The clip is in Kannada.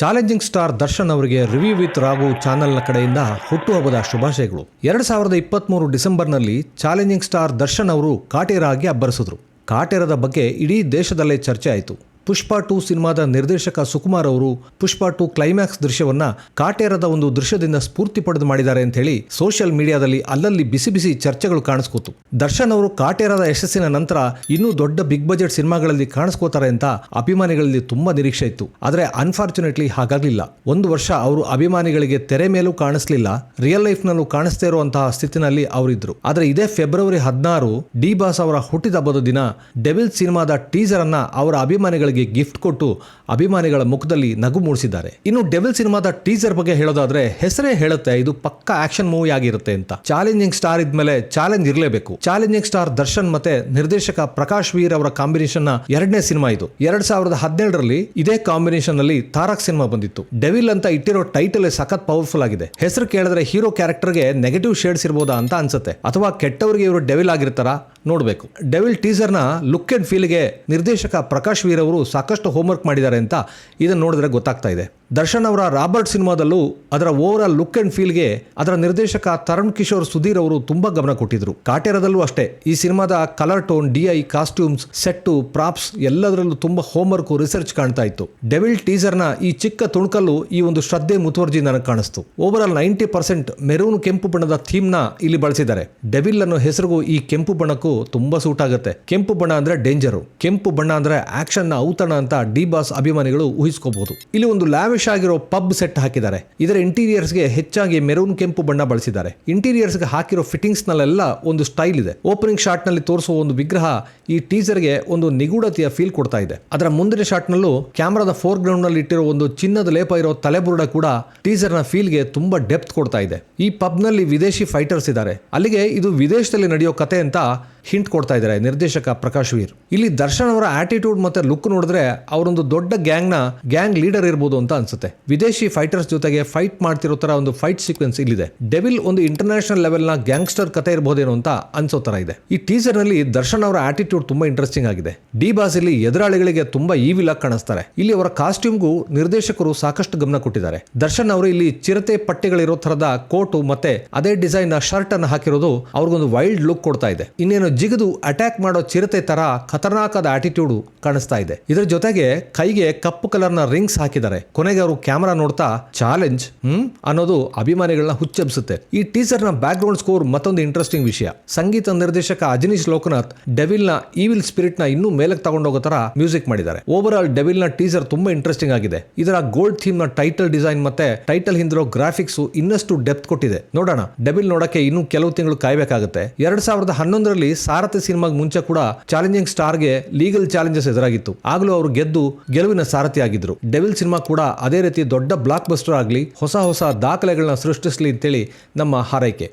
ಚಾಲೆಂಜಿಂಗ್ ಸ್ಟಾರ್ ದರ್ಶನ್ ಅವರಿಗೆ ರಿವ್ಯೂ ವಿತ್ ರಾಘು ಚಾನೆಲ್ನ ಕಡೆಯಿಂದ ಹುಟ್ಟುಹಬ್ಬದ ಶುಭಾಶಯಗಳು. ಎರಡು ಸಾವಿರದ ಇಪ್ಪತ್ತ್ಮೂರು ಡಿಸೆಂಬರ್ನಲ್ಲಿ ಚಾಲೆಂಜಿಂಗ್ ಸ್ಟಾರ್ ದರ್ಶನ್ ಅವರು ಕಾಟೇರ ಆಗಿ ಅಬ್ಬರಿಸಿದ್ರು. ಕಾಟೇರದ ಬಗ್ಗೆ ಇಡೀ ದೇಶದಲ್ಲೇ ಚರ್ಚೆ ಆಯಿತು. ಪುಷ್ಪ ಟು ಸಿನಿಮಾದ ನಿರ್ದೇಶಕ ಸುಕುಮಾರ್ ಅವರು ಪುಷ್ಪ ಟು ಕ್ಲೈಮ್ಯಾಕ್ಸ್ ದೃಶ್ಯವನ್ನ ಕಾಟೇರದ ಒಂದು ದೃಶ್ಯದಿಂದ ಸ್ಫೂರ್ತಿ ಪಡೆದು ಮಾಡಿದ್ದಾರೆ ಅಂತ ಹೇಳಿ ಸೋಷಿಯಲ್ ಮೀಡಿಯಾದಲ್ಲಿ ಅಲ್ಲಲ್ಲಿ ಬಿಸಿ ಬಿಸಿ ಚರ್ಚೆಗಳು ಕಾಣಿಸ್ಕೋತು. ದರ್ಶನ್ ಅವರು ಕಾಟೇರದ ಯಶಸ್ಸಿನ ನಂತರ ಇನ್ನೂ ದೊಡ್ಡ ಬಿಗ್ ಬಜೆಟ್ ಸಿನಿಮಾಗಳಲ್ಲಿ ಕಾಣಿಸ್ಕೋತಾರೆ ಅಂತ ಅಭಿಮಾನಿಗಳಲ್ಲಿ ತುಂಬಾ ನಿರೀಕ್ಷೆ ಇತ್ತು. ಆದರೆ ಅನ್ಫಾರ್ಚುನೇಟ್ಲಿ ಹಾಗಾಗ್ಲಿಲ್ಲ. ಒಂದು ವರ್ಷ ಅವರು ಅಭಿಮಾನಿಗಳಿಗೆ ತೆರೆ ಮೇಲೂ ಕಾಣಿಸ್ಲಿಲ್ಲ, ರಿಯಲ್ ಲೈಫ್ ನಲ್ಲೂ ಕಾಣಿಸ್ತಾ ಇರುವಂತಹ ಸ್ಥಿತಿನಲ್ಲಿ ಅವರಿದ್ರು. ಆದರೆ ಇದೇ ಫೆಬ್ರವರಿ ಹದಿನಾರು ಡಿ ಬಾಸ್ ಅವರ ಹುಟ್ಟಿದ ಹಬ್ಬದ ದಿನ ಡೆವಿಲ್ ಸಿನಿಮಾದ ಟೀಸರ್ ಅನ್ನ ಅವರ ಅಭಿಮಾನಿಗಳಿಗೆ ಗಿಫ್ಟ್ ಕೊಟ್ಟು ಅಭಿಮಾನಿಗಳ ಮುಖದಲ್ಲಿ ನಗು ಮೂಡಿಸಿದ್ದಾರೆ. ಇನ್ನು ಡೆವಿಲ್ ಸಿನಿಮಾದ ಟೀಸರ್ ಬಗ್ಗೆ ಹೇಳೋದಾದ್ರೆ ಹೆಸರೇ ಹೇಳುತ್ತೆ, ಇದು ಪಕ್ಕಾ ಆಕ್ಷನ್ ಮೂವಿ ಆಗಿರುತ್ತೆ ಅಂತ. ಚಾಲೆಂಜಿಂಗ್ ಸ್ಟಾರ್ ಇದ್ಮೇಲೆ ಚಾಲೆಂಜ್ ಇರಲೇಬೇಕು. ಚಾಲೆಂಜಿಂಗ್ ಸ್ಟಾರ್ ದರ್ಶನ್ ಮತ್ತೆ ನಿರ್ದೇಶಕ ಪ್ರಕಾಶ್ ವೀರ್ ಅವರ ಕಾಂಬಿನೇಷನ್ನ ಎರಡನೇ ಸಿನಿಮಾ ಇದು. ಎರಡ್ ಸಾವಿರದ ಹದಿನೇಳರಲ್ಲಿ ಇದೇ ಕಾಂಬಿನೇಷನ್ನಲ್ಲಿ ತಾರಕ್ ಸಿನಿಮಾ ಬಂದಿತ್ತು. ಡೆವಿಲ್ ಅಂತ ಇಟ್ಟಿರೋ ಟೈಟಲ್ ಸಖತ್ ಪವರ್ಫುಲ್ ಆಗಿದೆ. ಹೆಸರು ಕೇಳಿದ್ರೆ ಹೀರೋ ಕ್ಯಾರೆಕ್ಟರ್ಗೆ ನೆಗೆಟಿವ್ ಶೇಡ್ಸ್ ಇರ್ಬೋದಾ ಅಂತ ಅನ್ಸುತ್ತೆ. ಅಥವಾ ಕೆಟ್ಟವರಿಗೆ ಇವರು ಡೆವಿಲ್ ಆಗಿರ್ತಾರ ನೋಡಬೇಕು. ಡೆವಿಲ್ ಟೀಸರ್ನ ಲುಕ್ ಅಂಡ್ ಫೀಲ್ಗೆ ನಿರ್ದೇಶಕ ಪ್ರಕಾಶ್ ವೀರ್ ಅವರು ಸಾಕಷ್ಟು ಹೋಮ್ವರ್ಕ್ ಮಾಡಿದ್ದಾರೆ ಅಂತ ಇದನ್ನು ನೋಡಿದ್ರೆ ಗೊತ್ತಾಗ್ತಾ ಇದೆ. ದರ್ಶನ್ ಅವರ ರಾಬರ್ಟ್ ಸಿನಿಮಾದಲ್ಲೂ ಅದರ ಓವರ್ ಆಲ್ ಲುಕ್ ಅಂಡ್ ಫೀಲ್ಗೆ ಅದರ ನಿರ್ದೇಶಕ ತರುಣ್ ಕಿಶೋರ್ ಸುಧೀರ್ ಅವರು ತುಂಬಾ ಗಮನ ಕೊಟ್ಟಿದ್ರು. ಕಾಟೇರದಲ್ಲೂ ಅಷ್ಟೇ, ಈ ಸಿನಿಮಾದ colour tone DI costumes set props ಎಲ್ಲದರಲ್ಲೂ ತುಂಬಾ ಹೋಮ್ವರ್ಕ್ ರಿಸರ್ಚ್ ಕಾಣ್ತಾ ಇತ್ತು. ಡೆವಿಲ್ ಟೀಸರ್ನ ಈ ಚಿಕ್ಕ ತುಣುಕಲ್ಲು ಈ ಒಂದು ಶ್ರದ್ಧೆ ಮುತುವರ್ಜಿ ನನಗೆ ಕಾಣಿಸ್ತು. Over all ninety percent maroon ಕೆಂಪು ಬಣ್ಣದ ಥೀಮ್ನ ಇಲ್ಲಿ ಬಳಸಿದ್ದಾರೆ. ಡೆವಿಲ್ ಅನ್ನೋ ಹೆಸರಿಗೂ ಈ ಕೆಂಪು ಬಣ್ಣಕ್ಕೂ ತುಂಬಾ ಸೂಟ್ ಆಗುತ್ತೆ. ಕೆಂಪು ಬಣ್ಣ ಅಂದ್ರೆ ಡೇಂಜರು ಕೆಂಪು ಬಣ್ಣ ಅಂದ್ರೆ ಆಕ್ಷನ್ನ ಔತಣ ಅಂತ ಡಿ ಬಾಸ್ ಅಭಿಮಾನಿಗಳು ಊಹಿಸ್ಕೋಬಹುದು ಇಲ್ಲಿ ಒಂದು ಲ್ಯಾವಿಶ್ ಆಗಿರೋ ಪಬ್ ಸೆಟ್ ಹಾಕಿದ್ದಾರೆ. ಇದರ ಇಂಟೀರಿಯರ್ಸ್ಗೆ ಹೆಚ್ಚಾಗಿ ಮೆರೂನ್ ಕೆಂಪು ಬಣ್ಣ ಬಳಸಿದ್ದಾರೆ. ಇಂಟೀರಿಯರ್ಸ್ಗೆ ಹಾಕಿರೋ ಫಿಟ್ಟಿಂಗ್ಸ್ ನಲ್ಲೆಲ್ಲ ಒಂದು ಸ್ಟೈಲ್ ಇದೆ. ಓಪನಿಂಗ್ ಶಾಟ್ನಲ್ಲಿ ತೋರಿಸುವ ಒಂದು ವಿಗ್ರಹ ಈ ಟೀಸರ್ಗೆ ಒಂದು ನಿಗೂಢತೆಯ ಫೀಲ್ ಕೊಡ್ತಾ ಇದೆ. ಅದರ ಮುಂದಿನ ಶಾಟ್ ನಲ್ಲೂ ಕ್ಯಾಮ್ರಾದ ಫೋರ್ ಗ್ರೌಂಡ್ನಲ್ಲಿ ಇಟ್ಟಿರೋ ಒಂದು ಚಿನ್ನದ ಲೇಪ ಇರೋ ತಲೆಬುರುಡ ಕೂಡ ಟೀಸರ್ನ ಫೀಲ್ಗೆ ತುಂಬಾ ಡೆಪ್ತ್ ಕೊಡ್ತಾ ಇದೆ. ಈ ಪಬ್ನಲ್ಲಿ ವಿದೇಶಿ ಫೈಟರ್ಸ್ ಇದ್ದಾರೆ. ಅಲ್ಲಿಗೆ ಇದು ವಿದೇಶದಲ್ಲಿ ನಡೆಯೋ ಕತೆ ಅಂತ ಹಿಂಟ್ ಕೊಡ್ತಾ ಇದ್ದಾರೆ ನಿರ್ದೇಶಕ ಪ್ರಕಾಶ್ ವೀರ್. ಇಲ್ಲಿ ದರ್ಶನ್ ಅವರ ಆಟಿಟ್ಯೂಡ್ ಮತ್ತೆ ಲುಕ್ ನೋಡಿದ್ರೆ ಅವರೊಂದು ದೊಡ್ಡ ಗ್ಯಾಂಗ್ನ ಗ್ಯಾಂಗ್ ಲೀಡರ್ ಇರ್ಬೋದು ಅಂತ ಅನ್ಸುತ್ತೆ. ವಿದೇಶಿ ಫೈಟರ್ಸ್ ಜೊತೆಗೆ ಫೈಟ್ ಮಾಡ್ತಿರೋ ತರ ಒಂದು ಫೈಟ್ ಸೀಕ್ವೆನ್ಸ್ ಇಲ್ಲಿದೆ. ಡೆವಿಲ್ ಒಂದು ಇಂಟರ್ನ್ಯಾಷನಲ್ ಲೆವೆಲ್ನ ಗ್ಯಾಂಗ್ಸ್ಟರ್ ಕಥೆ ಇರಬಹುದೇನೋ ಅಂತ ಅನ್ಸೋ ತರ ಇದೆ. ಈ ಟೀಸರ್ನಲ್ಲಿ ದರ್ಶನ್ ಅವರ ಆಟಿಟ್ಯೂಡ್ ತುಂಬಾ ಇಂಟ್ರೆಸ್ಟಿಂಗ್ ಆಗಿದೆ. ಡಿ ಬಾಸ್ ಇಲ್ಲಿ ಎದುರಾಳಿಗಳಿಗೆ ತುಂಬಾ ಈವಿಲ್ ಆಗಿ ಕಾಣಿಸ್ತಾರೆ. ಇಲ್ಲಿ ಅವರ ಕಾಸ್ಟ್ಯೂಮ್ಗೂ ನಿರ್ದೇಶಕರು ಸಾಕಷ್ಟು ಗಮನ ಕೊಟ್ಟಿದ್ದಾರೆ. ದರ್ಶನ್ ಅವರು ಇಲ್ಲಿ ಚಿರತೆ ಪಟ್ಟೆಗಳಿರೋ ತರದ ಕೋಟು ಮತ್ತೆ ಅದೇ ಡಿಸೈನ್ನ ಶರ್ಟ್ ಅನ್ನು ಹಾಕಿರೋದು ಅವ್ರಿಗೊಂದು ವೈಲ್ಡ್ ಲುಕ್ ಕೊಡ್ತಾ ಇದೆ. ಇನ್ನೇನು ಜಿಗಿದು ಅಟ್ಯಾಕ್ ಮಾಡೋ ಚಿರತೆ ತರ ಖತರ್ನಾಕದ ಆಟಿಟ್ಯೂಡ್ ಕಾಣಿಸ್ತಾ ಇದೆ. ಇದರ ಜೊತೆಗೆ ಕೈಗೆ ಕಪ್ಪು ಕಲರ್ನ ರಿಂಗ್ಸ್ ಹಾಕಿದ್ದಾರೆ. ಕೊನೆಗೆ ಅವರು ಕ್ಯಾಮರಾ ನೋಡ್ತಾ ಚಾಲೆಂಜ್ ಅನ್ನೋದು ಅಭಿಮಾನಿಗಳನ್ನ ಹುಚ್ಚೆಬ್ಸುತ್ತೆ. ಈ ಟೀಸರ್ನ ಬ್ಯಾಕ್ ಗ್ರೌಂಡ್ ಸ್ಕೋರ್ ಮತ್ತೊಂದು ಇಂಟ್ರೆಸ್ಟಿಂಗ್ ವಿಷಯ. ಸಂಗೀತ ನಿರ್ದೇಶಕ ಅಜನೀಶ್ ಲೋಕನಾಥ್ ಡೆವಿಲ್ನ ಈವಿಲ್ ಸ್ಪಿರಿಟ್ನ ಇನ್ನೂ ಮೇಲಕ್ಕೆ ತಗೊಂಡೋಗೋ ತರ ಮ್ಯೂಸಿಕ್ ಮಾಡಿದ್ದಾರೆ. ಓವರ್ ಆಲ್ ಡೆವಿಲ್ನ ಟೀಸರ್ ತುಂಬಾ ಇಂಟ್ರೆಸ್ಟಿಂಗ್ ಆಗಿದೆ. ಇದರ ಗೋಲ್ಡ್ ಥೀಮ್ನ ಟೈಟಲ್ ಡಿಸೈನ್ ಮತ್ತೆ ಟೈಟಲ್ ಹಿಂದಿರೋ ಗ್ರಾಫಿಕ್ಸ್ ಇನ್ನಷ್ಟು ಡೆಪ್ತ್ ಕೊಟ್ಟಿದೆ. ನೋಡೋಣ, ಡೆವಿಲ್ ನೋಡಕ್ಕೆ ಇನ್ನೂ ಕೆಲವು ತಿಂಗಳು ಕಾಯ್ಬೇಕಾಗುತ್ತೆ. ಎರಡ್ ಸಾವಿರದ ಹನ್ನೊಂದರಲ್ಲಿ ಸಾರಥಿ ಸಿನಿಮಾಗೆ ಮುಂಚೆ ಕೂಡ ಚಾಲೆಂಜಿಂಗ್ ಸ್ಟಾರ್ಗೆ ಲೀಗಲ್ ಚಾಲೆಂಜಸ್ ಎದುರಾಗಿತ್ತು. ಆಗಲೂ ಅವರು ಗೆದ್ದು ಗೆಲುವಿನ ಸಾರಥಿ ಆಗಿದ್ರು. ಡೆವಿಲ್ ಸಿನಿಮಾ ಕೂಡ ಅದೇ ರೀತಿ ದೊಡ್ಡ ಬ್ಲಾಕ್ ಬಸ್ಟರ್ ಆಗಲಿ ಹೊಸ ಹೊಸ ದಾಖಲೆಗಳನ್ನ ಸೃಷ್ಟಿಸಲಿ ಅಂತೇಳಿ ನಮ್ಮ ಹಾರೈಕೆ.